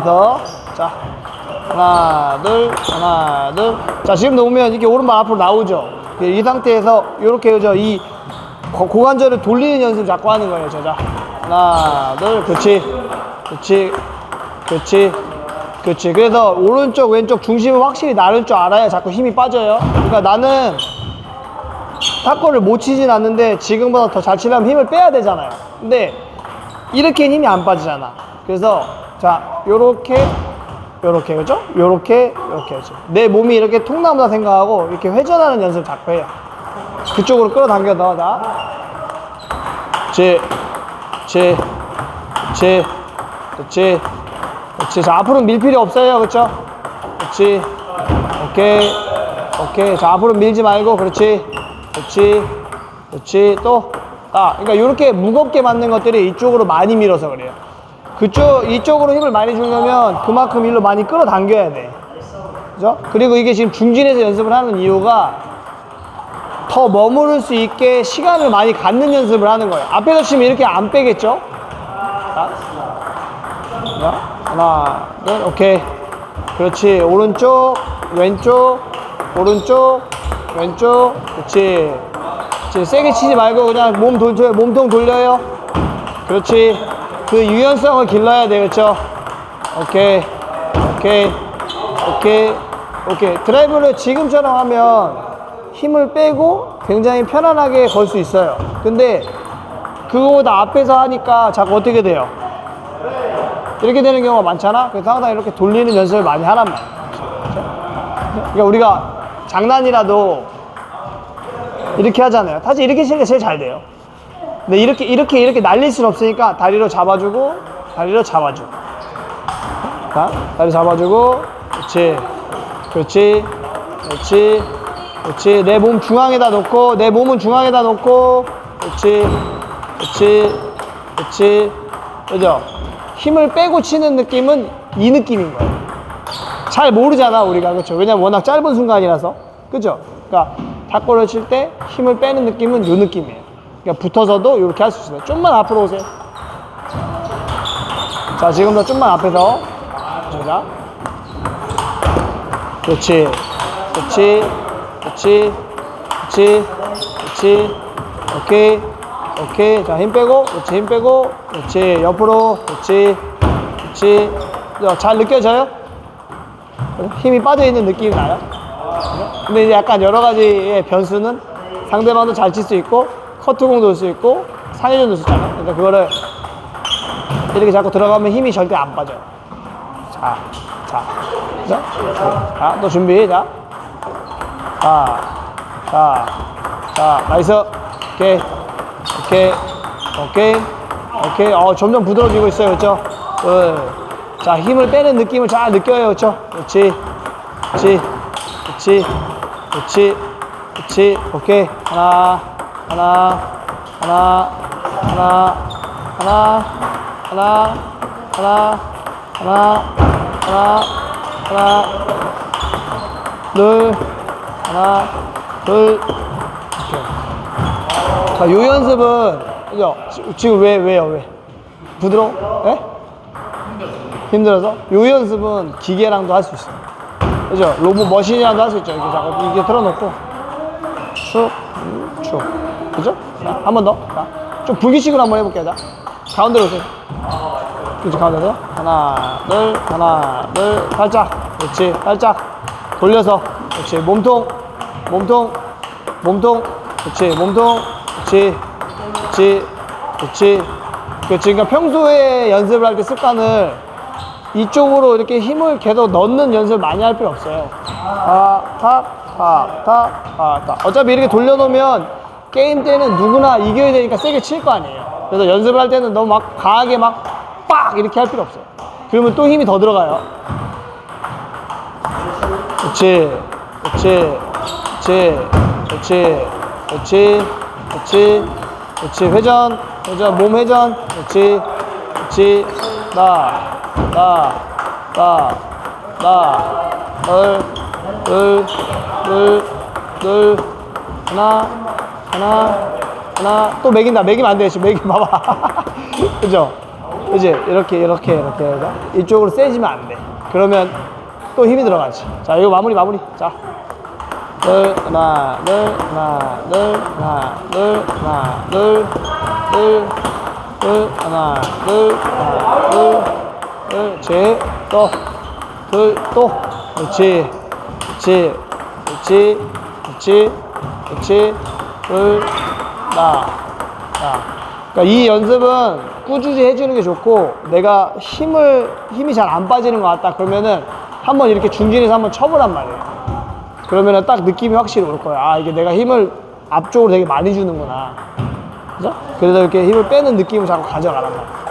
그래서 자 하나 둘 하나 둘자 지금 놓으면 이렇게 오른발 앞으로 나오죠? 이 상태에서 이렇게 그죠 이 고- 고관절을 돌리는 연습 자꾸 하는 거예요. 자, 자. 하나 둘. 그렇지. 그렇지. 그렇지. 그렇지. 그래서 오른쪽 왼쪽 중심을 확실히 나를 줄 알아야 자꾸 힘이 빠져요. 그러니까 나는 탁구를 못 치진 않는데 지금보다 더 잘 치려면 힘을 빼야 되잖아요. 근데 이렇게는 힘이 안 빠지잖아. 그래서 자 요렇게 요렇게 그죠? 요렇게 요렇게 그죠? 내 몸이 이렇게 통나무다 생각하고 이렇게 회전하는 연습 자꾸 해요. 그쪽으로 끌어당겨 넣어 자 제, 제, 제, 그렇지 그렇지 자 앞으로 밀 필요 없어요 그렇죠? 그렇지 오케이 오케이. 자 앞으로 밀지 말고 그렇지? 그렇지? 그렇지? 또 아 그러니까 이렇게 무겁게 맞는 것들이 이쪽으로 많이 밀어서 그래요 그쪽 이쪽으로 힘을 많이 주려면 그만큼 일로 많이 끌어당겨야 돼 그죠? 그리고 이게 지금 중진에서 연습을 하는 이유가 더 머무를 수 있게 시간을 많이 갖는 연습을 하는 거예요 앞에서 치면 이렇게 안 빼겠죠? 하나, 둘, 오케이. 그렇지. 오른쪽, 왼쪽, 오른쪽, 왼쪽. 그렇지. 그렇지. 세게 치지 말고 그냥 몸 돌려요. 몸통 돌려요. 그렇지. 그 유연성을 길러야 돼. 그렇죠? 오케이. 오케이. 오케이. 오케이. 드라이브를 지금처럼 하면 힘을 빼고 굉장히 편안하게 걸 수 있어요. 근데 그거보다 앞에서 하니까 자꾸 어떻게 돼요? 이렇게 되는 경우가 많잖아. 그래서 항상 이렇게 돌리는 연습을 많이 하란 말이야. 그러니까 우리가 장난이라도 이렇게 하잖아요. 사실 이렇게 치는 게 제일 잘 돼요. 근데 이렇게 이렇게 이렇게 날릴 수는 없으니까 다리로 잡아주고 다리로 잡아주고. 자, 다리 잡아주고, 그렇지, 그렇지, 그렇지, 그렇지. 내 몸 중앙에다 놓고 내 몸은 중앙에다 놓고, 그렇지, 그렇지, 그렇지, 그죠? 힘을 빼고 치는 느낌은 이 느낌인 거예요. 잘 모르잖아 우리가 그렇죠. 왜냐면 워낙 짧은 순간이라서 그죠. 그러니까 탁구를 칠 때 힘을 빼는 느낌은 이 느낌이에요. 그러니까 붙어서도 이렇게 할 수 있어요. 좀만 앞으로 오세요. 자 지금도 좀만 앞에서 자 그렇지, 그렇지, 그렇지, 그렇지, 그렇지, 오케이. 오케이. 자, 힘 빼고, 그렇지, 힘 빼고, 그렇지, 옆으로, 그렇지, 그렇지. 자, 잘 느껴져요? 힘이 빠져있는 느낌이 나요? 근데 이제 약간 여러 가지의 변수는 상대방도 잘 칠 수 있고, 커트공 돌수 있고, 상회전 돌수 있잖아요. 그러니까 그거를 이렇게 자꾸 들어가면 힘이 절대 안 빠져요. 자, 자, 자, 자, 또 준비, 자. 자, 자, 자, 나이스. 오케이. 오케이, 오케이, 오케이. 어, 점점 부드러워지고 있어요, 그렇죠? 자, 힘을 빼는 느낌을 잘 느껴요, 그렇죠? 그렇지, 그렇지, 그렇지, 그렇지, 그렇지. 오케이. 하나, 하나, 하나, 하나, 하나, 하나, 하나, 하나, 하나, 하나, 둘, 하나, 둘. 자, 요 연습은, 그죠? 지- 지금 왜, 왜요, 왜? 부드러워? 예? 힘들어서? 요 연습은 기계랑도 할 수 있어요. 그죠? 로봇 머신이랑도 할수 있죠. 이렇게 자꾸 이게 틀어놓고, 축, 음, 축. 그죠? 자, 한 번 더. 자, 좀 불기식으로 한번 해볼게요. 자, 가운데로 오세요. 그렇지, 가운데로. 하나, 둘, 하나, 둘, 살짝. 그렇지, 살짝. 돌려서. 그렇지, 몸통, 몸통, 몸통. 그렇지, 몸통. 그렇지, 그렇지, 그렇지. 그렇지. 그러니까 평소에 연습을 할 때 습관을 이쪽으로 이렇게 힘을 계속 넣는 연습을 많이 할 필요 없어요. 탁, 탁, 탁, 탁, 탁, 탁. 어차피 이렇게 돌려놓으면 게임 때는 누구나 이겨야 되니까 세게 칠 거 아니에요. 그래서 연습을 할 때는 너무 막 강하게 막 빡! 이렇게 할 필요 없어요. 그러면 또 힘이 더 들어가요. 그렇지, 그렇지, 그렇지, 그렇지, 그렇지, 그렇지, 그렇지, 회전, 회전, 몸 회전, 그렇지, 그렇지, 나, 나, 나, 나, 둘, 둘, 둘, 둘, 하나, 하나, 하나, 또 매긴다. 매기면 안 돼. 지금 매기 봐봐. 그죠? 그지? 이렇게 이렇게 이렇게 이쪽으로 세지면 안 돼. 그러면 또 힘이 들어가지. 자, 이거 마무리 마무리. 자, 둘 하나 둘 하나 둘 하나 둘 하나 둘 둘, 둘 하나 둘 하나 둘 둘, 제, 또, 둘, 또, 그렇지, 그렇지, 그렇지, 그렇지, 그렇지, 둘, 나, 나. 그러니까 이 연습은 꾸준히 해주는 게 좋고 내가 힘을 힘이 잘 안 빠지는 것 같다 그러면은 한번 이렇게 중진에서 한번 쳐보란 말이에요. 그러면은 딱 느낌이 확실히 올 거야. 아 이게 내가 힘을 앞쪽으로 되게 많이 주는구나. 그죠? 그래서 이렇게 힘을 빼는 느낌을 자꾸 가져가란 말이야.